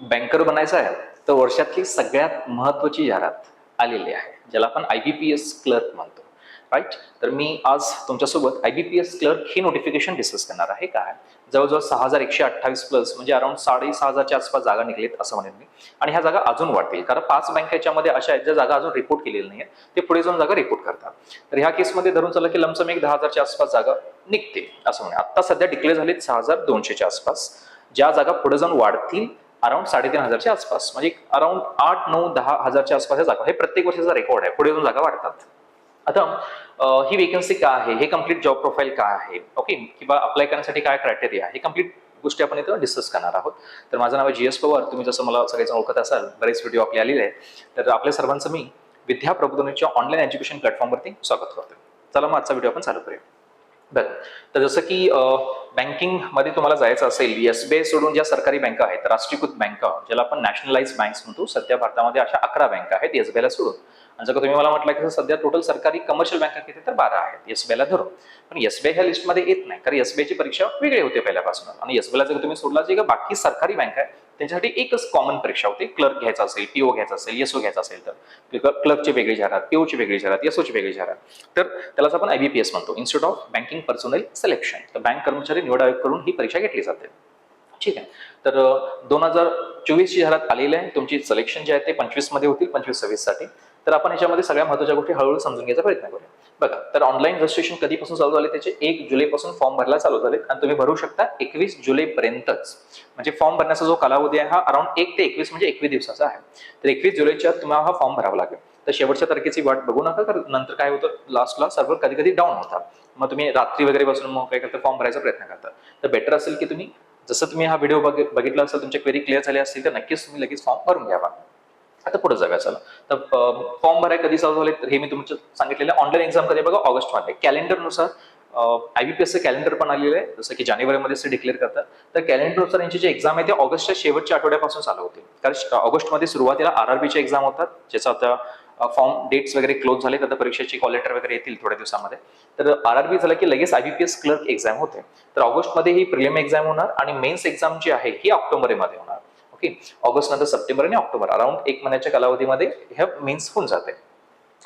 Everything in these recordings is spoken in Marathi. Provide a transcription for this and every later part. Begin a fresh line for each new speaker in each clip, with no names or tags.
बँकर बनायचं आहे तर वर्षातली सगळ्यात महत्वाची जाहिरात आलेली आहे ज्याला आपण I B P S clerk म्हणतो. राईट तर मी आज तुमच्यासोबत I B P S clerk he notification discuss करणार आहे. काय? जवळजवळ सहा हजार एकशे अठ्ठावीस प्लस म्हणजे अराउंड साडे सहा हजारच्या आसपास जागा निघलेत असं म्हणेन मी. आणि ह्या जागा अजून वाढतील कारण पाच बँक याच्यामध्ये अशा आहेत ज्या जागा अजून रिपोर्ट केलेल्या नाही आहेत ते पुढे जाऊन जागा रिपोर्ट करतात. तर ह्या केसमध्ये धरून चाललं की लमसम एक दहा हजारच्या आसपास जागा निघते असं म्हणे आता सध्या डिक्लेअर झालीत सहा हजार दोनशेच्या आसपास. ज्या जागा पुढे जाऊन वाढतील अराउंड साडेतीन हजारच्या आसपास म्हणजे अराउंड आठ नऊ दहा हजारच्या आसपास या जागा हे प्रत्येक वर्षाचा रेकॉर्ड आहे. पुढे जाऊन जागा वाढतात. आता ही वेकन्सी काय आहे? हे कंप्लीट जॉब प्रोफाईल काय आहे? ओके किंवा अप्लाय करण्यासाठी काय क्रायटेरिया हे कंप्लीट गोष्टी आपण इथं डिस्कस करणार आहोत. तर माझं नाव आहे जी एस पवार. तुम्ही जसं मला सगळेजण ओळखत असाल बरेच व्हिडिओ आपले आलेले आहेत. तर आपल्या सर्वांचं मी विद्या प्रबोधनीच्या ऑनलाईन एज्युकेशन प्लॅटफॉर्मवरती स्वागत करतो चला मग आजचा व्हिडिओ आपण चालू करूया. तर जसं की बँकिंगमध्ये तुम्हाला जायचं असेल एसबीआय सोडून ज्या सरकारी बँका आहेत राष्ट्रीयकृत बँका ज्याला आपण नॅशनलाइज बँक्स म्हणतो सध्या भारतामध्ये अशा अकरा बँका आहेत एसबीआयला सोडून. आणि जर का तुम्ही मला म्हटलं की सध्या टोटल सरकारी कमर्शियल बँका किती तर बारा आहेत एसबीआयला धरून. पण एसबीआय ह्या लिस्टमध्ये येत नाही कारण एसबीआयची परीक्षा वेगळी होते पहिल्यापासून. आणि एसबीआयला जर तुम्ही सोडला जे का बाकी सरकारी बँक आहे त्यांच्यासाठी एकच कॉमन परीक्षा होते. क्लर्क घ्यायचा असेल पीओ घ्यायचा असेल एसओ घ्यायचा असेल तर. क्लर्कची वेगळी जाहिरात पीओची वेगळी जाहिरात एसओची वेगळी जाहिरात. तर त्यालाच आपण आयबीपीएस म्हणतो. Institute of banking personal selection तर बँक कर्मचारी निवड आयोग करून ही परीक्षा घेतली जाते. ठीक आहे. तर दोन हजार चोवीसची जाहिरात आलेली आहे. तुमची सिलेक्शन जे आहे ते पंचवीसमध्ये होतील पंचवीस सव्वीससाठी. तर आपण याच्यामध्ये सगळ्या महत्त्वाच्या गोष्टी हळूहळू समजून घ्यायचा प्रयत्न करूया. बघा तर ऑनलाईन रजिस्ट्रेशन कधीपासून चालू झाले? त्याचे एक जुलैपासून फॉर्म भरायला चालू झाले आणि तुम्ही भरू शकता एकवीस जुलैपर्यंतच. म्हणजे फॉर्म भरण्याचा जो कालावधी आहे हा अराउंड एक ते एकवीस म्हणजे एकवीस दिवसाचा आहे. तर एकवीस जुलैच्या तुम्हाला हा फॉर्म भरावा लागेल. तर शेवटच्या तारखेची वाट बघू नका तर नंतर काय होतं? लास्टला सर्व्हर कधी कधी डाऊन होतात. मग तुम्ही रात्री वगैरे बसून मग काय करता? फॉर्म भरायचा प्रयत्न करता. तर बेटर असेल की तुम्ही जसं तुम्ही हा व्हिडिओ बघितला असेल तुमच्या क्वेरी क्लिअर झाली असतील तर नक्कीच तुम्ही लगेच फॉर्म भरून घ्यावा आता पुढे जाऊया चला. तर फॉर्म भराय कधी चालू झाले? तर हे मी तुमचं सांगितलेलं ऑनलाईन एक्झाम कधी बघा? ऑगस्टमध्ये कॅलेंडरनुसार आयबीपीएसचं कॅलेंडर पण आलेलं आहे. जसं की जानेवारीमध्ये डिक्लेअर करतात. तर कॅलेंडरनुसार यांची जी एक्झाम आहे ते ऑगस्टच्या शेवटच्या आठवड्यापासून चालू होते. कारण ऑगस्टमध्ये सुरुवातीला आर आरबीच्या एक्झाम होतात. ज्याचा आता फॉर्म डेट्स वगैरे क्लोज झाले. तर परीक्षेची कॉल लेटर वगैरे येतील थोड्या दिवसामध्ये. तर आर आर बी झालं की लगेच आयबीपीएस क्लर्क एक्झाम होते. तर ऑगस्टमध्ये ही प्रिलिम एक्झाम होणार आणि मेन्स एक्झाम जी आहे ही ऑक्टोबरमध्ये होणार. ओके ऑगस्ट नंतर सप्टेंबर आणि ऑक्टोबर अराउंड एक महिन्याच्या कालावधीमध्ये हे मेन्स होऊन जाते.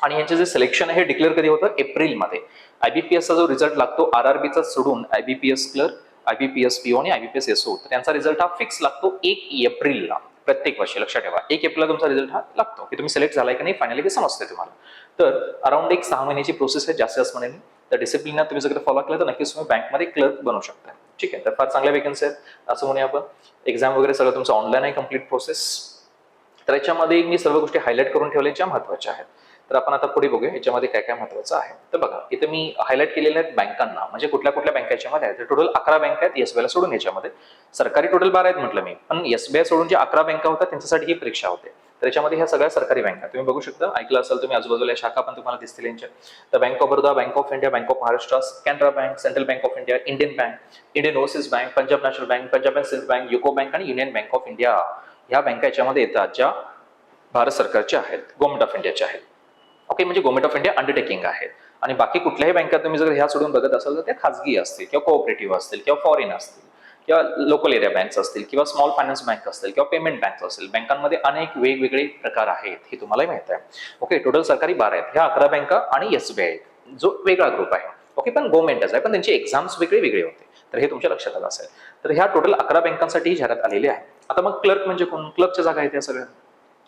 आणि यांचे जे सिलेक्शन आहे हे डिक्लेअर कधी होतं? एप्रिलमध्ये. आयबीपीएसचा जो रिझल्ट लागतो आर आर बीचा सोडून आयबीपीएस क्लर्क आयबीपीएस पीओ आणि आयबीपीएस एसओ तर त्यांचा रिझल्ट हा फिक्स लागतो एक एप्रिलला प्रत्येक वर्षी. लक्षात ठेवा एक एप्रिलला तुमचा रिझल्ट हा लागतो. की तुम्ही सिलेक्ट झालाय की नाही फायनली ते समजते तुम्हाला. तर अराउंड एक सहा महिन्याची प्रोसेस आहे जास्त जास्त म्हणेन तर डिसिप्लिन तुम्ही जर फॉलो केलं तर नक्कीच तुम्ही बँकमध्ये क्लर्क बनू शकता. ठीक आहे? तर फार चांगल्या वेकन्सी आहेत असं म्हणूया आपण. एक्झाम वगैरे सगळं तुमचं ऑनलाईन आहे कंप्लीट प्रोसेस तर याच्यामध्ये मी सर्व गोष्टी हायलाईट करून ठेवल्या ज्या महत्त्वाच्या आहेत. तर आपण आता पुढे बघूया याच्यामध्ये काय काय महत्वाचं आहे. तर बघा इथं मी हायलाईट केलेल्या आहेत बँकांना म्हणजे कुठल्या कुठल्या बँका याच्यामध्ये आहेत. टोटल अकरा बँका आहेत एसबीआयला सोडून याच्यामध्ये. सरकारी टोटल बारा आहेत म्हटलं मी. पण एसबीआय सोडून जे अकरा बँका होत्या त्यांच्यासाठी ही परीक्षा होते. तर याच्यामध्ये ह्या सगळ्या सरकारी बँका तुम्ही बघू शकता ऐकलं असेल तुम्ही आजूबाजूला या शाखा पण तुम्हाला दिसतील यांच्या. तर bank of Baroda bank of India bank of Maharashtra Canara bank central bank of India Indian bank Indian overseas bank Punjab national bank Punjab and Sind bank UCO bank आणि युनियन बँक ऑफ इंडिया ह्या बँका याच्यामध्ये येतात ज्या भारत सरकारच्या आहेत गव्हर्नमेंट ऑफ इंडियाच्या आहेत. ओके म्हणजे गव्हर्नमेंट ऑफ इंडिया अंडरटेकिंग आहे आणि बाकी कुठल्याही बँका तुम्ही जर ह्या सोडून बघत असाल तर त्या खाजगी असतील किंवा कोऑपरेटिव्ह असतील किंवा फॉरेन असतील. किंवा लोकल एरिया बँक्स असतील किंवा स्मॉल फायनान्स बँक असतील किंवा पेमेंट बँक असतील बँकांमध्ये अनेक वेगवेगळे प्रकार आहेत हे तुम्हाला माहीत आहे. ओके टोटल सरकारी बारा आहेत. ह्या अकरा बँका आणि एसबीआय जो वेगळा ग्रुप आहे. ओके पण गव्हर्नमेंटच आहे. पण त्यांची एक्झाम्स वेगळे वेगळे होते. तर हे तुमच्या लक्षात आलं असेल. तर ह्या टोटल अकरा बँकांसाठी ही जाहिरात आलेली आहे. आता मग क्लर्क म्हणजे कोण? क्लर्कच्या जागा आहेत या सगळ्या.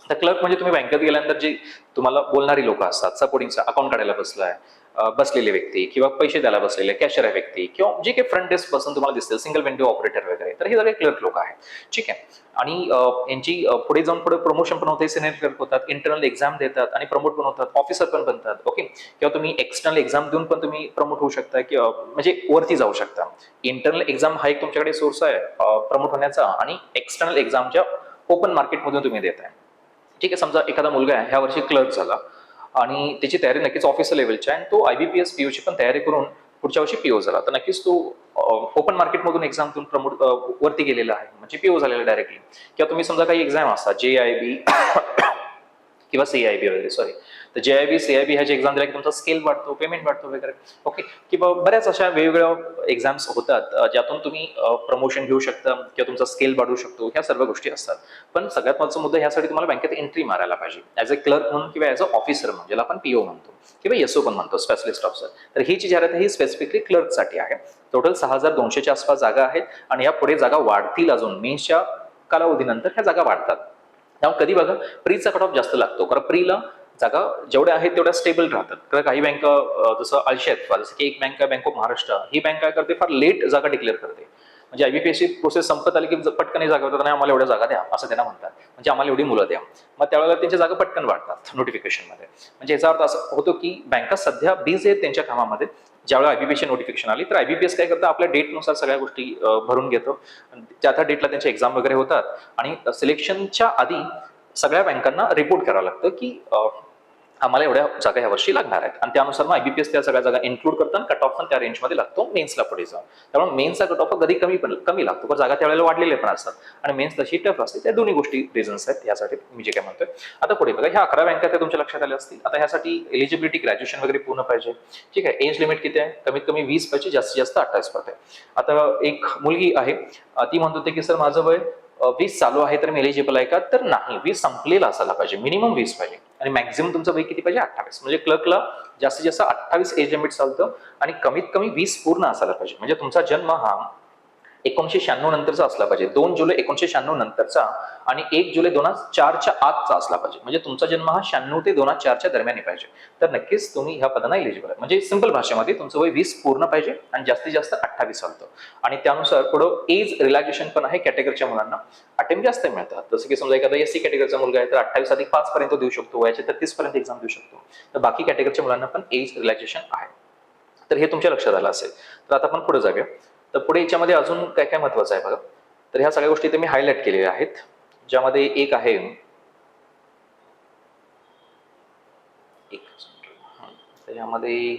तर क्लर्क म्हणजे तुम्ही बँकेत गेल्यानंतर जे तुम्हाला बोलणारी लोक असतात. सपोर्टिंगचा अकाउंट काढायला बसलाय. आहे बसलेले व्यक्ती किंवा पैसे द्यायला बसलेले कॅशर आहे व्यक्ती किंवा जे काही फ्रंट डेस्क पर्सन तुम्हाला दिसतील सिंगल विंडो ऑपरेटर वगैरे तर हे सगळे क्लर्क लोक आहेत. ठीक आहे? आणि यांची पुढे जाऊन पुढे प्रमोशन पण होते सिनियर क्लर्क होतात इंटरनल एक्झाम देतात आणि प्रमोट पण होतात ऑफिसर पण बनतात ओके किंवा तुम्ही एक्सटर्नल एक्झाम देऊन पण तुम्ही प्रमोट होऊ शकता किंवा म्हणजे वरती जाऊ शकता. इंटरनल एक्झाम हा एक तुमच्याकडे सोर्स आहे प्रमोट होण्याचा आणि एक्सटर्नल एक्झामच्या ओपन मार्केटमधून तुम्ही देत आहे ठीक आहे? समजा एखादा मुलगा आहे ह्या वर्षी क्लर्क झाला. आणि त्याची तयारी नक्कीच ऑफिसर लेवलची आहे. आणि तो I B P S P पीओची पण तयारी करून पुढच्या वर्षी पीओ झाला. तर नक्कीच तो ओपन मार्केटमधून एक्झामतून प्रमोट वरती गेलेला आहे. म्हणजे पीओ झालेला डायरेक्टली किंवा तुम्ही समजा काही एक्झाम असतात जे आय बी किंवा सी आय बी वगैरे सॉरी तर जे I B C I B ह्याची एक्झाम दिल्या की तुमचा स्केल वाढतो पेमेंट वाढतो वगैरे. ओके किंवा बऱ्याच अशा वेगवेगळ्या एक्झाम्स होतात ज्यातून तुम्ही प्रमोशन घेऊ शकता किंवा तुमचा स्केल वाढू शकतो ह्या सर्व गोष्टी असतात. पण सगळ्यात महत्त्वाचा मुद्दा ह्यासाठी तुम्हाला बँकेत एंट्री मारायला पाहिजे. ॲज अ क्लर्क म्हणून किंवा ॲज अ ऑफिसर म्हणून ज्याला आपण पीओ म्हणतो किंवा एसओ पण म्हणतो स्पेशलिस्ट ऑफिसर तर ही जी जाहिरात आहे ही स्पेसिफिकली क्लर्कसाठी आहे. टोटल सहा हजार दोनशेच्या आसपास जागा आहेत आणि या पुढे जागा वाढतील अजून. मेन्सच्या कालावधीनंतर ह्या जागा वाढतात. त्यामुळे कधी बघा? प्रीचा कट ऑफ जास्त लागतो. कारण प्रीला जागा जेवढ्या आहेत तेवढ्या स्टेबल राहतात. कारण काही बँक जसं आळशी आहेत जसं की एक बँक आहे बँक ऑफ महाराष्ट्र ही बँक काय करते? फार लेट जागा डिक्लेअर करते. म्हणजे आयबीपीएसची प्रोसेस संपत आली की पटकन ही जागा होतात आणि आम्हाला एवढ्या जागा द्या असं त्यांना म्हणतात. म्हणजे आम्हाला एवढी मुलं द्या. मग त्यावेळेला त्यांच्या जागा पटकन वाढतात नोटिफिकेशनमध्ये म्हणजे याचा अर्थ असं होतो की बँका सध्या बिझी आहेत त्यांच्या कामामध्ये. ज्यावेळेला आयबीपीएसची नोटिफिकेशन आली तर आयबीपीएस काय करतं? आपल्या डेटनुसार सगळ्या गोष्टी भरून घेतो. त्या त्या डेटला त्यांच्या एक्झाम वगैरे होतात. आणि सिलेक्शनच्या आधी सगळ्या बँकांना रिपोर्ट करावं लागतं की आम्हाला एवढ्या जागा ह्या वर्षी लागणार आहेत. आणि त्यानुसार मग आयबीपीएस त्या सगळ्या जागा इन्क्लूड करतात कट ऑफ पण त्या रेंजमध्ये लागतो मेन्सला पुढे जाऊन. त्यामुळे मेन्सचा कट ऑफ कधी कमी पण कमी लागतो. पण जागा त्यावेळेला वाढलेले पण असतात. आणि मेन्स तशी टफ असते. त्या दोन्ही गोष्टी रिझन्स आहेत. यासाठी मी जे काय म्हणतोय. आता पुढे बघा ह्या अकरा बँका त्या तुमच्या लक्षात आल्या असतील. आता ह्यासाठी एलिजिबिलिटी ग्रॅज्युएशन वगैरे पूर्ण पाहिजे. ठीक आहे. एज लिमिट किती आहे? कमीत कमी वीस पाहिजे जास्तीत जास्त अठ्ठावीस पाहिजे आता एक मुलगी आहे. ती म्हणत होते की सर माझं वय वीस चालू आहे तर मी एलिजिबल आहे का? तर नाही. वीस संपलेला असायला पाहिजे. मिनिमम वीस पाहिजे. आणि मॅक्झिमम तुमचं वय किती पाहिजे? अठ्ठावीस. म्हणजे क्लर्कला जास्तीत जास्त अठ्ठावीस एज लिमिट चालतं आणि कमीत कमी वीस पूर्ण असायला पाहिजे. म्हणजे तुमचा जन्म हा एकोणीशे शहाण्णव नंतरचा असला पाहिजे. दोन जुलै एकोणीशे शहाण्णव नंतरचा आणि एक जुलै दोन हजार चारच्या आतचा असला पाहिजे. म्हणजे तुमचा जन्म हा शहाण्णव ते दोन हजार चारच्या दरम्यान पाहिजे. तर नक्कीच तुम्ही ह्या पदांना एलिजिबल आहे. म्हणजे सिंपल भाषेमध्ये तुमचं वय वीस पूर्ण पाहिजे आणि जास्तीत जास्त अठ्ठावीस हलतं आणि त्यानुसार पुढं एज रिलॅक्सेशन पण आहे कॅटेगरीच्या मुलांना. अटेम्प्ट जास्त मिळतात. जसं की समजा एखादा एस सी कॅटेगरीचा मुलगा आहे तर अठ्ठावीस अधिक पाच पर्यंत देऊ शकतो. वयाच्या तेहतीस पर्यंत एक्झाम देऊ शकतो. तर बाकी कॅटेगरीच्या मुलांना पण एज रिलॅक्सेशन आहे. तर हे तुमच्या लक्षात आलं असेल. तर आता आपण पुढे जाऊया. तर पुढे याच्यामध्ये अजून काय काय महत्वाचं आहे बघा. तर ह्या सगळ्या गोष्टी मी हायलाईट केलेल्या आहेत. ज्यामध्ये एक आहे एक तर यामध्ये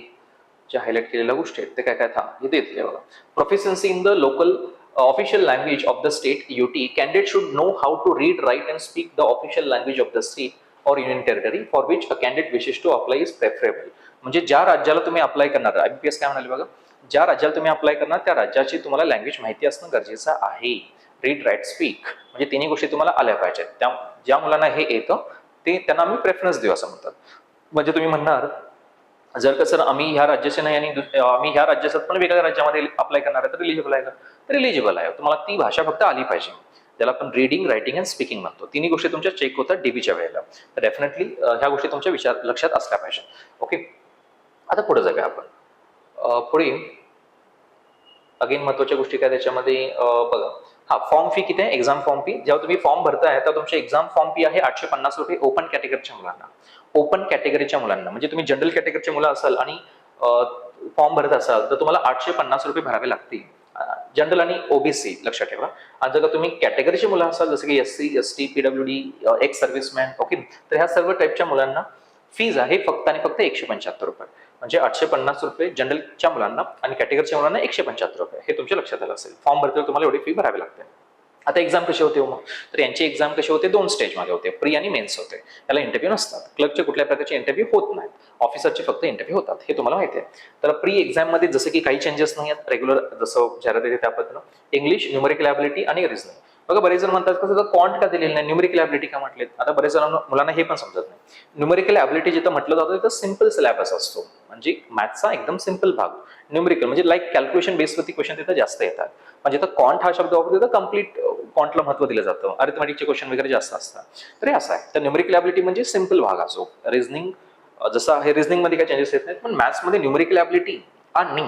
ज्या हायलाईट केलेल्या गोष्टी आहेत ते काय काय थांब इथे येते बघा. Proficiency in the local official language of the state UT candidate should know how to read write and speak the official language of the state or union territory for which a candidate wishes to apply is preferable म्हणजे ज्या राज्याला तुम्ही अप्लाय करणार आयबीपीएस काय म्हणाले बघा? ज्या राज्याला तुम्ही अप्लाय करणार त्या राज्याची तुम्हाला लँग्वेज माहिती असणं गरजेचं आहे. रीड राईट स्पीक म्हणजे तिन्ही गोष्टी तुम्हाला आल्या पाहिजेत. त्या ज्या मुलांना हे येतं ते त्यांना आम्ही प्रेफरन्स देऊ असं म्हणतात. म्हणजे तुम्ही म्हणणार जर का सर आम्ही ह्या राज्याचे नाही आणि आम्ही ह्या राज्यात पण वेगळ्या राज्यामध्ये अप्लाय करणार आहे तर रिलिजिबल आहे का? तर रिलिजिबल आहे. तुम्हाला ती भाषा फक्त आली पाहिजे. त्याला आपण रीडिंग रायटिंग अँड स्पीकिंग म्हणतो. तिन्ही गोष्टी तुमच्या चेक होतात डीबीच्या वेळेला. तर डेफिनेटली ह्या गोष्टी तुमच्या विचार लक्षात असल्या पाहिजे ओके आता पुढे जाऊया आपण. पुढे अगेन महत्त्वाच्या गोष्टी काय त्याच्यामध्ये बघा. हा फॉर्म फी किती आहे? एक्झाम फॉर्म फी जेव्हा तुम्ही फॉर्म भरताय तर तुमची एक्झाम फॉर्म फी आहे आठशे पन्नास रुपये ओपन कॅटेगरीच्या मुलांना. ओपन कॅटेगरीच्या मुलांना. म्हणजे तुम्ही जनरल कॅटेगरीचे मुलं असाल आणि फॉर्म भरत असाल तर तुम्हाला आठशे पन्नास रुपये भरावे लागतील. जनरल आणि ओबीसी लक्षात ठेवा. आणि जर का तुम्ही कॅटेगरीचे मुलं असाल जसं की S C S T P W D ex serviceman okay तर ह्या सर्व टाईपच्या मुलांना फीज आहे फक्त आणि फक्त एकशे पंच्याहत्तर रुपये. म्हणजे आठशे पन्नास रुपये जनरलच्या मुलांना आणि कॅटेगरीच्या मुलांना एकशे पंच्याहत्तर रुपये. हे तुमच्या लक्षात आलं असेल. फॉर्म भरतील तुम्हाला एवढी फी भरावी लागते. आता एक्झाम कशी होते हो मग? तर यांची एक्झाम कशी होते? दोन स्टेजमध्ये होते. प्री आणि मेन्स होते. त्याला इंटरव्ह्यू नसतात. क्लर्कचे कुठल्या प्रकारचे इंटरव्ह्यू होत नाहीत. ऑफिसरचे फक्त इंटरव्ह्यू होतात. हे तुम्हाला माहिती आहे. तर प्री एक्झाममध्ये जसं की काही चेंजेस नाही आहेत. रेग्युलर जसं जाहिरात येते त्या पद्धतीनं इंग्लिश न्यूमरिकल ॲबिलिटी आणि रिझनिंग बघा बरेच जण म्हणतात कसं कॉन्ट का दिलेलं नाही न्युमेरिकल ॲबिलिटी का म्हटले आता बरेच जण मुलांना हे पण समजत नाही. न्युमेरिकल ॲबिलिटी जिथं म्हटलं जातं तिथं सिंपल सिलॅबस असतो. म्हणजे मॅथ्सचा एकदम सिंपल भाग. न्युमेरिकल म्हणजे लाईक कॅल्क्युलेशन बेसवरती क्वेश्चन तिथं जास्त येतात. म्हणजे जिथं कॉन्ट हा शब्द वापरतो तिथं कंप्लीट कॉन्टला महत्त्व दिलं जातं. अरिथमॅटिकचे क्वेश्चन वगैरे जास्त असतात. तर हे असं आहे. तर न्युमेरिकल ॲबिलिटी म्हणजे सिंपल भाग असो. रिझनिंग जसं हे रिझनिंगमध्ये काय काही चेंजेस येत नाहीत पण मॅथ्समध्ये न्युमेरिकल ॲबिलिटी आणि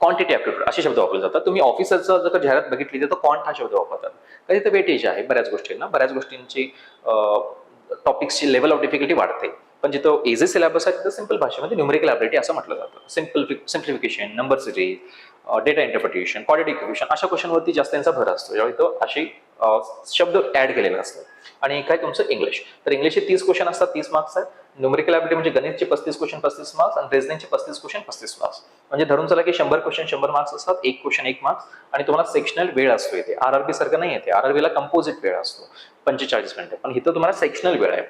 क्वांटिटी ॲप्टिट्यूड असे शब्द वापरले जातात. तुम्ही ऑफिसरचा जर जाहिरात बघितली तर क्वांट हा शब्द वापरतात. कधी तर वेटेज आहे बऱ्याच गोष्टींना. बऱ्याच गोष्टींची टॉपिक्सची लेवल ऑफ डिफिकल्टी वाढते. पण जिथं एजे सिलेबस आहे तिथं सिंपल भाषेमध्ये न्यूमरिकल ॲबिलिटी असं म्हटलं जातं. Simple simplification number series data interpretation quality equation अशा क्वेश्चनवरती जास्त त्यांचा भर असतो. जेव्हा इथं अशी शब्द ऍड केलेले असतात आणि एक आहे तुमचं इंग्लिश तर इंग्लिशचे तीस क्वेश्चन असतात तीस मार्क्स आहेत. न्यूमरिकल ॲबिलिटी म्हणजे गणितचे पस्तीस क्वेश्चन पस्तीस मार्क्स आणि रेझनिंगचे पस्तीस क्वेश्चन पस्तीस मार्क्स म्हणजे धरून चला की शंभर क्वेश्चन शंभर मार्क्स असतात एक क्वेश्चन एक मार्क्स आणि तुम्हाला सेक्शनल वेळ असतो इथे. आर आर बी सारखं नाही येते आर आर बीला कंपोजिट वेळ असतो. पंचेचाळीस मिनिटं पण इथं तुम्हाला सेक्शनल वेळ आहे.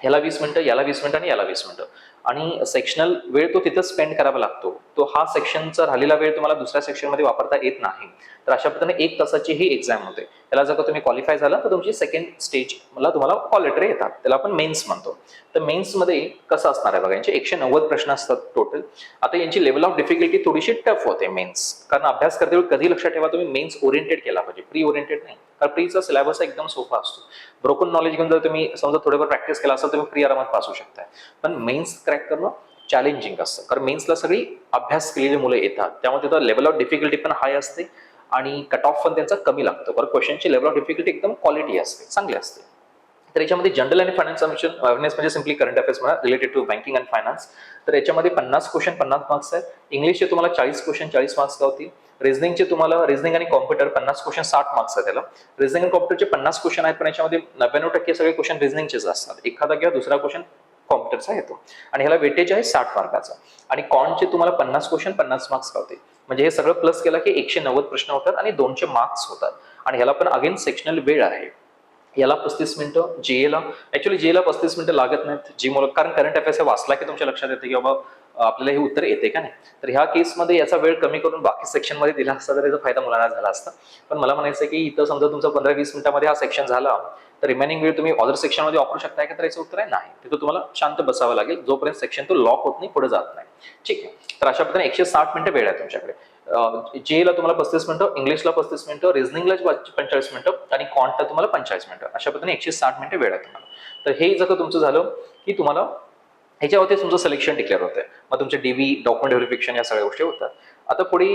ह्याला वीस मिनिटं याला वीस मिनिटं आणि याला वीस मिनिटं. आणि सेक्शनल वेळ तो तिथं स्पेंड करावा लागतो. तो हा सेक्शनचा राहिलेला वेळ तुम्हाला दुसऱ्या सेक्शनमध्ये वापरता येत नाही. तर अशा पद्धतीने एक तासाची ही एक्झाम होते. त्याला जर का तुम्ही क्वालिफाय झाला तर तुमची सेकंड स्टेज मला तुम्हाला कॉल लेटर येतात. त्याला आपण मेन्स म्हणतो. तर मेन्समध्ये कसं असणार आहे बघा यांचे एकशे नव्वद प्रश्न असतात टोटल आता यांची लेवल ऑफ डिफिकल्टी थोडीशी टफ होते मेन्स कारण अभ्यास करते वेळी कधी लक्षात ठेवा तुम्ही मेन्स ओरिएंटेड केला पाहिजे. प्री ओरिएंटेड नाही. कारण प्रीचा सिलेबस एकदम सोपा असतो. ब्रोकन नॉलेज घेऊन जर तुम्ही समजा थोडेफार प्रॅक्टिस केला असेल तुम्ही प्री आरामात पास होऊ शकता पण मेन्स क्रॅक करणं चॅलेंजिंग असतं. कारण मेन्सला सगळी अभ्यास केलेली मुलं येतात. त्यामुळे तिथं लेवल ऑफ डिफिकल्टी पण हाय असते आणि कट ऑफ पण त्यांचा कमी लागतो. कारण क्वेश्चनची लेवल ऑफ डिफिकल्टी एकदम क्वालिटी असते. चांगली असते. तर याच्यामध्ये जनरल आणि फायनान्स अवेअरनेस म्हणजे सिम्पली करंट अफेअर्स म्हणा related to banking and finance तर याच्यामध्ये पन्नास क्वेश्चन पन्नास मार्क्स आहेत. इंग्लिशचे तुम्हाला चाळीस क्वेश्चन चाळीस मार्क्स होतील रिझनिंगचे तुम्हाला रिझनिंग आणि कॉम्प्युटर पन्नास क्वेश्चन साठ मार्क्स आहेत त्याला रिझनिंग आणि कॉम्प्युटरचे पन्नास क्वेश्चन आहेत पण याच्यामध्ये नव्याण्णव टक्के सगळे क्वेश्चन रिझनिंगचेच असतात. एखादा किंवा दुसरा क्वेश्चन कॉम्प्युटरचा येतो. आणि ह्याला वेटेज आहे साठ मार्काचा आणि कॉनचे तुम्हाला पन्नास क्वेश्चन पन्नास मार्क्स होते म्हणजे हे सगळं प्लस केलं की एकशे नव्वद प्रश्न होतात आणि दोनशे मार्क्स होतात. आणि ह्याला पण अगेन सेक्शनल वेळ आहे. याला पस्तीस मिनिटं जीएला ऍक्च्युली जीएला पस्तीस मिनिटं लागत नाहीत. जी मुलं कारण करंट अफेअर्स हे वाचला की तुमच्या लक्षात येते की बाबा आपल्याला हे उत्तर येते का नाही? तर ह्या केसमध्ये याचा वेळ कमी करून बाकी सेक्शनमध्ये दिला असता तर याचा फायदा मुलांना झाला असता. पण मला म्हणायचं आहे की इथं समजा तुमचा पंधरा वीस मिनिटामध्ये हा सेक्शन झाला तर रिमेनिंग वेळ तुम्ही ऑदर सेक्शनमध्ये वापरू शकताय का? तर याचं उत्तर आहे नाही. तिथं तुम्हाला शांत बसावं लागेल. जोपर्यंत सेक्शन तो लॉक होत नाही पुढे जात नाही. ठीक आहे. तर अशा पद्धतीने एकशे साठ मिनिटं वेळ आहे तुमच्याकडे. जेला तुम्हाला पस्तीस मिनिटं इंग्लिशला पस्तीस मिनिटं रिझनिंगला पंचेचाळीस मिनिटं आणि कॉन्टला तुम्हाला पंचेचाळीस मिनिटं. अशा पद्धतीने एकशे साठ मिनिटं वेळ आहे तुम्हाला. तर हे जर तुमचं झालं की तुम्हाला ह्याच्यावरती तुमचं सिलेक्शन डिक्लेअर होतं मग तुमचे डीबी डॉक्युमेंट व्हेरिफिकेशन या सगळ्या गोष्टी होतात. आता पुढे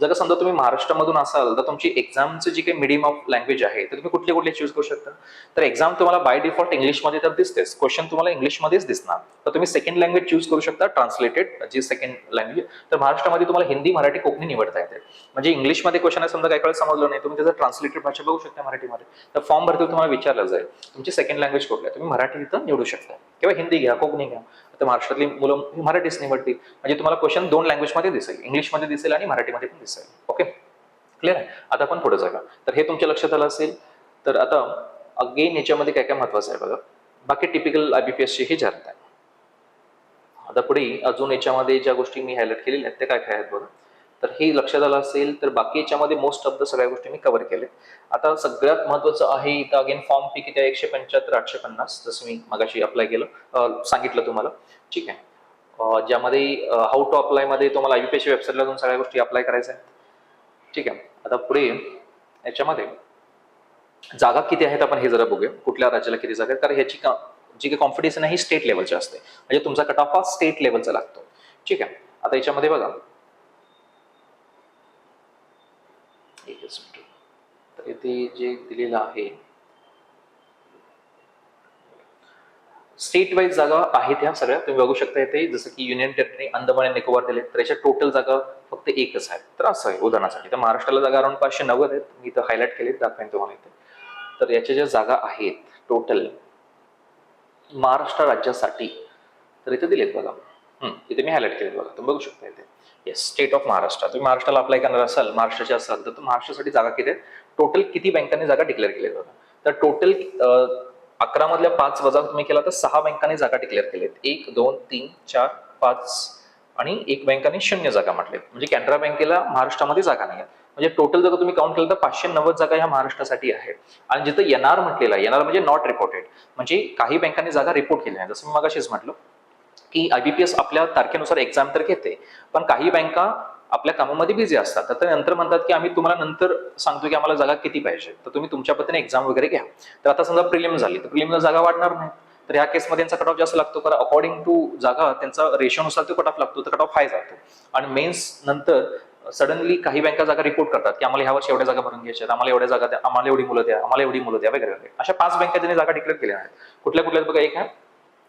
जर समजा तुम्ही महाराष्ट्रामधून असाल तर तुमची एक्झामचं जी काही मिडियम ऑफ लँग्वेज आहे तर तुम्ही कुठले कुठले चूज करू शकता. तर एक्झाम तुम्हाला बाय डिफॉल्ट इंग्लिशमध्ये तर दिसतेच. क्वेश्चन तुम्हाला इंग्लिशमध्येच दिसणार. तर तुम्ही सेकंड लँग्वेज चूज करू शकता ट्रान्सलेटेड जी सेकंड लँग्वेज तर महाराष्ट्रामध्ये तुम्हाला हिंदी मराठी कोकणी निवडता येते. म्हणजे इंग्लिशमध्ये क्वेश्चन आहे समजा काही काळ समजलं नाही तुम्ही त्याचं ट्रान्सलेटेड भाषा बघू शकता मराठीमध्ये. तर फॉर्म भरतो तुम्हाला विचारलं जाईल. तुमची सेकंड लँग्वेज कुठली आहे तुम्ही मराठी इथं निवडू शकता. किंवा हिंदी घ्या कोकणी घ्या. तर महाराष्ट्रातली मुलं मराठीच निवडतील म्हणजे तुम्हाला क्वेश्चन दोन लँग्वेजमध्ये दिसेल. इंग्लिशमध्ये दिसेल आणि मराठीमध्ये पण दिसेल. ओके क्लिअर आहे? आता आपण पुढे जागा तर हे तुमच्या लक्षात आलं असेल तर आता अगेन याच्यामध्ये काय काय महत्वाचं आहे बघा. बाकी टिपिकल आयबीपीएसची ही जाहिरात आहे. आता पुढे अजून याच्यामध्ये ज्या गोष्टी मी हायलाइट केलेल्या आहेत त्या काय काय आहेत बघा? तर हे लक्षात आलं असेल तर बाकी याच्यामध्ये मोस्ट ऑफ द सगळ्या गोष्टी मी कव्हर केले आता सगळ्यात महत्वाचं आहे इथं अगेन फॉर्म फी किती आहे? एकशे पंच्याहत्तर आठशे पन्नास जसं मी मगाशी अप्लाय केलं. सांगितलं तुम्हाला. ठीक आहे. ज्यामध्ये हाऊ टू अप्लायमध्ये तुम्हाला आयबीपीएसची वेबसाईटला जाऊन सगळ्या गोष्टी अप्लाय करायच्या आहेत. ठीक आहे. आता पुढे याच्यामध्ये जागा किती आहेत आपण हे जरा बघूया. कुठल्या राज्याला किती जागा आहेत? कारण ह्याची का जी काही कॉम्पिटिशन आहे ही स्टेट लेवलची असते. म्हणजे तुमचा कट ऑफ हा स्टेट लेवलचा लागतो. ठीक आहे. आता याच्यामध्ये बघा. एकच तर इथे जे दिलेलं आहे स्टेट वाईज जागा आहेत ह्या सगळ्या. तुम्ही बघू शकता इथे जसं की युनियन टेरिटरी अंदमान आणि निकोबार दिले तर याच्या टोटल जागा फक्त एकच आहे. तर असं आहे उदाहरणासाठी. तर महाराष्ट्राला जागा अराउंड पाचशे नव्वद आहेत. मी इथं हायलाईट केले दाखवेन तुम्हाला इथे. तर याच्या ज्या जागा आहेत टोटल महाराष्ट्र राज्यासाठी. तर इथे दिलेत बघा. इथे मी हायलाईट केलेत बघा. तुम्ही बघू शकता इथे. येस स्टेट ऑफ महाराष्ट्र तुम्ही महाराष्ट्राला अप्लाय करणार असाल महाराष्ट्राचे असाल तर महाराष्ट्रासाठी जागा किती आहेत टोटल किती बँकांनी जागा डिक्लेअर केल्या जातात तर टोटल अकरा मधल्या पाच वजा तुम्ही केला तर सहा बँकांनी जागा डिक्लेअर केल्यात एक दोन तीन चार पाच आणि एक बँकाने शून्य जागा म्हटले म्हणजे कॅनरा बँकेला महाराष्ट्रामध्ये जागा नाही आहे. म्हणजे टोटल जर तुम्ही काउंट केलं तर पाचशे नव्वद जागा ह्या महाराष्ट्रासाठी आहे आणि जिथं येणार म्हटलेलं आहे येणार म्हणजे नॉट रिपोर्टेड म्हणजे काही बँकांनी जागा रिपोर्ट केल्या नाही. जसं मी मगाशीच म्हटलं की आयबीपीएस आपल्या तारखेनुसार एक्झाम तर घेते पण काही बँका आपल्या कामामध्ये बिझी असतात. तर नंतर म्हणतात की आम्ही तुम्हाला नंतर सांगतो की आम्हाला जागा किती पाहिजे. तर तुम्ही तुमच्या पद्धतीने एक्झाम वगैरे घ्या. तर आता समजा प्रिलिम झाली तर प्रिलिमला जागा वाढणार नाही. तर ह्या केसमध्ये त्यांचा कट ऑफ जास्त लागतो. कारण अकॉर्डिंग टू जागा त्यांचा रेशोनुसार तो कट ऑफ लागतो तर कट ऑफ हाय जातो. आणि मेन्स नंतर सडनली काही बँका जागा रिपोर्ट करतात की आम्हाला ह्या वर्षी एवढ्या जागा भरून घ्यायच्या आम्हाला एवढ्या जागा द्या आम्हाला एवढी मुलं द्या आम्हाला एवढी मुलं द्या वगैरे वगैरे. अशा पाच बँका त्यांनी जागा डिक्लेअर केल्या आहेत. कुठल्या कुठल्या बघा एक आहे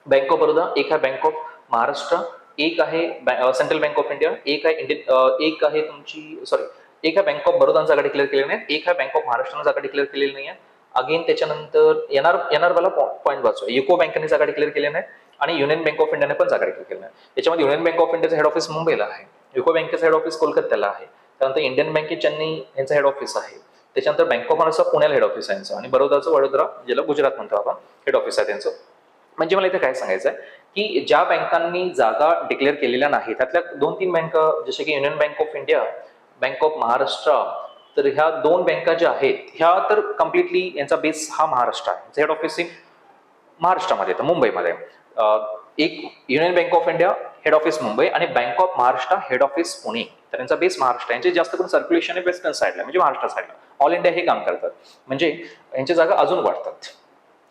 बँक ऑफ बरोदा एक आहे बँक ऑफ महाराष्ट्र एक आहे सेंट्रल बँक ऑफ इंडिया एक आहे इंडियन एक आहे तुमची सॉरी एक आहे बँक ऑफ बरोदा जागा डिक्लेअर केलेली नाही एक आहे बँक ऑफ महाराष्ट्रानं जागा डिक्लेअर केलेली नाही आहे अगेन त्याच्यानंतर येणार येणार मला पॉईंट वाचू युको बँकेने जागा डिक्लेअर केली नाही आणि युनियन बँक ऑफ इंडियाने पण जागा डिक्लेअर केली नाही. त्याच्यामध्ये युनियन बँक ऑफ इंडियाचं हेड ऑफिस मुंबईला आहे. युको बँकेचं हेड ऑफिस कोलकात्याला आहे. त्यानंतर इंडियन बँके चेन्नई यांचं हेड ऑफिस आहे. त्याच्यानंतर बँक ऑफ महाराष्ट्र पुण्याला हेड ऑफिस आहे यांचं. आणि बरोदाचं वडोदरा ज्याला गुजरात म्हणतो आपण हेड ऑफिस आहे त्यांचं. म्हणजे मला इथे काय सांगायचं आहे की ज्या बँकांनी जागा डिक्लेअर केलेल्या नाही त्यातल्या दोन तीन बँक जसे की union bank of India bank of Maharashtra तर ह्या दोन बँका ज्या आहेत ह्या तर कम्प्लिटली यांचा बेस हा महाराष्ट्र आहे. हेड ऑफिस महाराष्ट्रामध्ये येतं मुंबईमध्ये. एक union bank of India head office Mumbai आणि bank of Maharashtra head office Pune. तर यांचा बेस महाराष्ट्र यांचे जास्त करून सर्क्युलेशन आहे वेस्टर्न साईडला म्हणजे महाराष्ट्र साईडला ऑल इंडिया हे काम करतात. म्हणजे यांच्या जागा अजून वाढतात.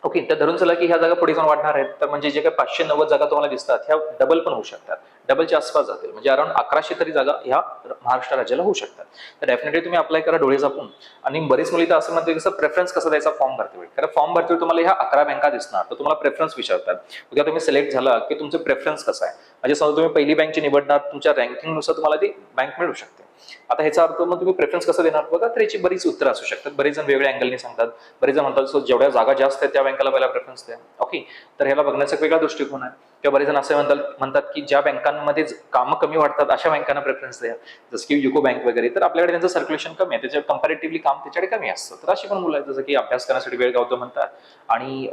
ओके तर धरून चला की ह्या जागा पुढे जाऊन वाढणार आहेत. तर म्हणजे जे काही पाचशे नव्वद जागा तुम्हाला दिसतात ह्या डबल पण होऊ शकतात. डबलच्या आसपास जातील. म्हणजे अराउंड अकराशे तरी जागा ह्या महाराष्ट्र राज्याला होऊ शकतात. तर डेफिनेटली तुम्ही अप्लाय करा डोळे झापून आणि बरीच मुली तर असं म्हणते कसं प्रेफरन्स कसं द्यायचा? फॉर्म भरते वेळी. कारण फॉर्म भरते वेळी तुम्हाला ह्या अकरा बँका दिसणार. तर तुम्हाला प्रेफरन्स विचारतात. उद्या तुम्ही सिलेक्ट झाला की तुमचं प्रेफरन्स कसं आहे? म्हणजे समजा तुम्ही पहिली बँकची निवडणार तुमच्या रँकिंगनुसार तुम्हाला ती बँक मिळू शकते. आता ह्याचा अर्थ मग तुम्ही प्रेफरन्स कसं देणार? बघा तर याची बरीच उत्तरं असू शकतात. बरेच जण वेगळ्या अँगलने सांगतात. बरेच जण म्हणतात जेवढ्या जागा जास्त आहेत त्या बँकेला पहिला प्रेफरन्स द्या. ओके तर ह्याला बघण्याचा एक वेगळा दृष्टिकोन आहे. किंवा बरेच जण असे म्हणतात म्हणतात की ज्या बँकांमध्ये कामं कमी वाटतात अशा बँकांना प्रेफरन्स द्या. जसं की युको बँक वगैरे तर आपल्याकडे त्यांचं सर्क्युलेशन कमी आहे. त्याच्या कम्पॅरेटिव्हली काम त्याच्याकडे कमी असतं. तर अशी पण मुलं आहेत जसं की अभ्यास करण्यासाठी वेळ गावतो म्हणतात. आणि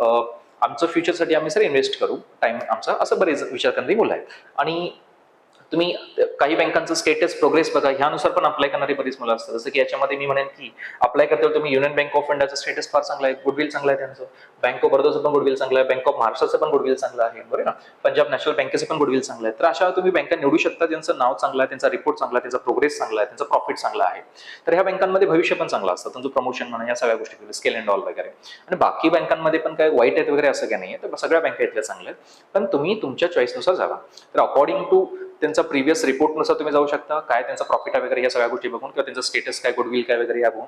आमचं फ्युचरसाठी आम्ही सर इन्व्हेस्ट करू. टाइम आमचा असं बरेच विचार करणारी मुलं आहेत. आणि तुम्ही काही बँकांचं स्टेटस प्रोग्रेस बघा ह्यानुसार पण अप्लाय करणारी बरीच मुलं असतात. जसं की याच्यामध्ये मी म्हणेन की अप्लाय करते तुम्ही युनियन बँक ऑफ इंडियाचा स्टेटस फार चांगला आहे. गुडविल चांगला आहे त्यांचं. बँक ऑफ बडोदाचं पण गुडविल चांगलं आहे. बँक ऑफ महाराष्ट्राचं पण गुडविल चांगलं आहे. बरोबर ना? पंजाब नॅशनल बँकेचं पण गुडविल चांगलं आहे. तर अशा तुम्ही बँका निवडू शकता. ज्यांचं नाव चांगलं आहे त्यांचा रिपोर्ट चांगला आहे त्यांचा प्रोग्रेस चांगला आहे त्यांचा प्रॉफिट चांगला आहे. तर ह्या बँकांमध्ये भविष्य पण चांगलं असतं. त्यांचं प्रमोशन म्हणा या सगळ्या गोष्टी स्केल अँड ऑल वगैरे. आणि बाकी बँकांमध्ये पण काय वाईट आहेत वगैरे असं काही नाही तर सगळ्या बँका इथल्या चांगल्या आहेत. पण तुम्ही तुमच्या चॉईसनुसार जावा. तर अकॉर्डिंग टू त्यांचा प्रिव्हियस रिपोर्टनुसार तुम्ही जाऊ शकता. काय त्यांचा प्रॉफिट आहे वगैरे या सगळ्या गोष्टी बघून किंवा त्यांचा स्टेटस काय गुडविल काय वगैरे या बघून.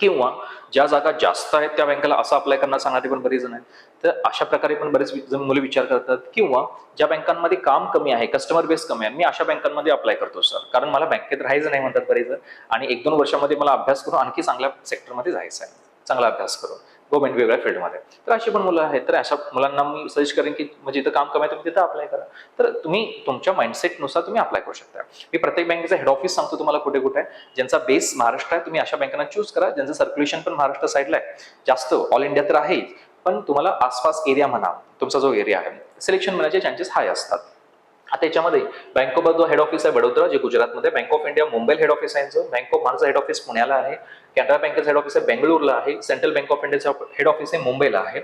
किंवा ज्या जागा जास्त आहेत त्या बँकेला असं अप्लाय करणं सांगणारे पण बरेच जण आहेत. तर अशा प्रकारे पण बरेच जण मुलं विचार करतात. किंवा ज्या बँकांमध्ये काम कमी आहे कस्टमर बेस कमी आहे मी अशा बँकांमध्ये अप्लाय करतो सर कारण मला बँकेत राहायचं नाही म्हणतात बरेच आणि एक दोन वर्षामध्ये मला अभ्यास करून आणखी चांगल्या सेक्टरमध्ये जायचं आहे. चांगला अभ्यास करून. गव्हर्नमेंट वेगळ्या फील्डमध्ये. तर अशी पण मुलं आहेत. तर अशा मुलांना मी सजेस्ट करेन की म्हणजे इथं काम कमी आहे तुम्ही तिथं अप्लाय करा. तर तुम्ही तुमच्या माइंडसेटनुसार तुम्ही अप्लाय करू शकता. मी प्रत्येक बँकेचं हेड ऑफिस सांगतो तुम्हाला कुठे कुठे आहे. ज्यांचा बेस महाराष्ट्र आहे तुम्ही अशा बँकांना चूज करा. ज्यांचं सर्क्युलेशन पण महाराष्ट्र साईडला आहे. जास्त ऑल इंडिया तर आहे पण तुम्हाला आसपास एरिया म्हणा तुमचा जो एरिया आहे सिलेक्शन म्हणायचे चान्सेस हाय असतात. आता याच्यामध्ये बँक ऑफ हेड ऑफिस आहे वडोदरा जे गुजरातमध्ये bank of India Mumbai head office आहे यांचं bank of Maharashtra head office पुण्याला आहे कॅनरा बँकेचं हेड ऑफिस आहे बेंगळूरला आहे सेंट्रल बँक ऑफ इंडियाचं हेड ऑफिस आहे मुंबईला आहे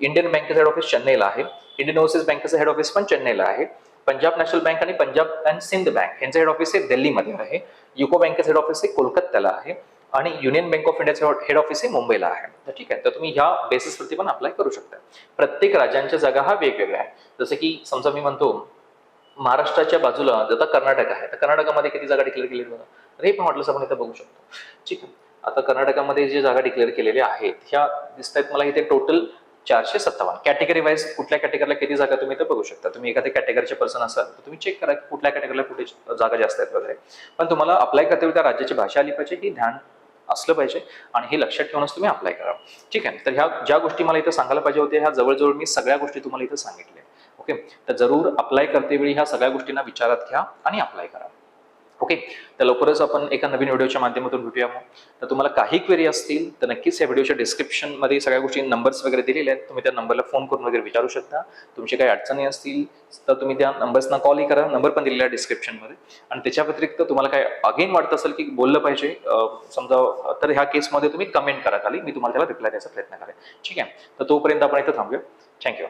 इंडियन बँकेचं हेड ऑफिस चेन्नईला आहे इंडियन ओव्हरसीज बँकेचं हेड ऑफिस पण चेन्नईला आहे पंजाब नॅशनल बँक आणि पंजाब अँड सिंध बँक यांचं हेड ऑफिस आहे दिल्लीमध्ये आहे युको बँकेचं हेड ऑफिस हे कोलकात्याला आहे आणि युनियन बँक ऑफ इंडियाचं हेड ऑफिस हे मुंबईला आहे तर ठीक आहे तर तुम्ही ह्या बेसिसवरती पण अप्लाय करू शकता प्रत्येक राज्यांच्या जागा हा वेगवेगळ्या आहे जसं की समजा मी म्हणतो महाराष्ट्राच्या बाजूला आता कर्नाटक आहे तर कर्नाटकामध्ये किती जागा डिक्लेअर केली बघा? तर हे पण वाटलं आपण इथं बघू शकतो. ठीक आहे. आता कर्नाटकामध्ये जे जागा डिक्लेअर केलेल्या आहेत ह्या दिसत आहेत मला इथे टोटल चारशे सत्तावन्न. कॅटेगरी वाईज कुठल्या कॅटेगरीला किती जागा तुम्ही इथं बघू शकता? तुम्ही एखाद्या कॅटेगरीचे पर्सन असाल तर तुम्ही चेक करा की कुठल्या कॅटेगरीला कुठे जागा जास्त आहेत वगैरे. पण तुम्हाला अप्लाय करते त्या राज्याची भाषा आली पाहिजे ही ध्यान असलं पाहिजे आणि हे लक्षात ठेवूनच तुम्ही अप्लाय करा. ठीक आहे. तर ह्या ज्या गोष्टी मला इथं सांगायला पाहिजे होत्या ह्या जवळजवळ मी सगळ्या गोष्टी तुम्हाला इथं सांगितल्या. ओके तर जरूर अप्लाय करते वेळी ह्या सगळ्या गोष्टींना विचारात घ्या आणि अप्लाय करा. ओके तर लवकरच आपण एका नवीन व्हिडिओच्या माध्यमातून भेटूया मग. तर तुम्हाला काही क्वेरी असतील तर नक्कीच या व्हिडिओच्या डिस्क्रिप्शनमध्ये सगळ्या गोष्टी नंबर्स वगैरे दिलेले आहेत. तुम्ही त्या नंबरला फोन करून वगैरे विचारू शकता. तुमची काही अडचणी असतील तर तुम्ही त्या नंबर्सना कॉलही करा. नंबर पण दिलेला आहे डिस्क्रिप्शनमध्ये आणि त्याच्या व्यतिरिक्त तुम्हाला काय अगेन वाटत असेल की बोललं पाहिजे समजा तर ह्या केसमध्ये तुम्ही कमेंट करा खाली. मी तुम्हाला त्याला रिप्लाय द्यायचा प्रयत्न करेन. ठीक आहे? तर तोपर्यंत आपण इथं थांबूया. थँक्यू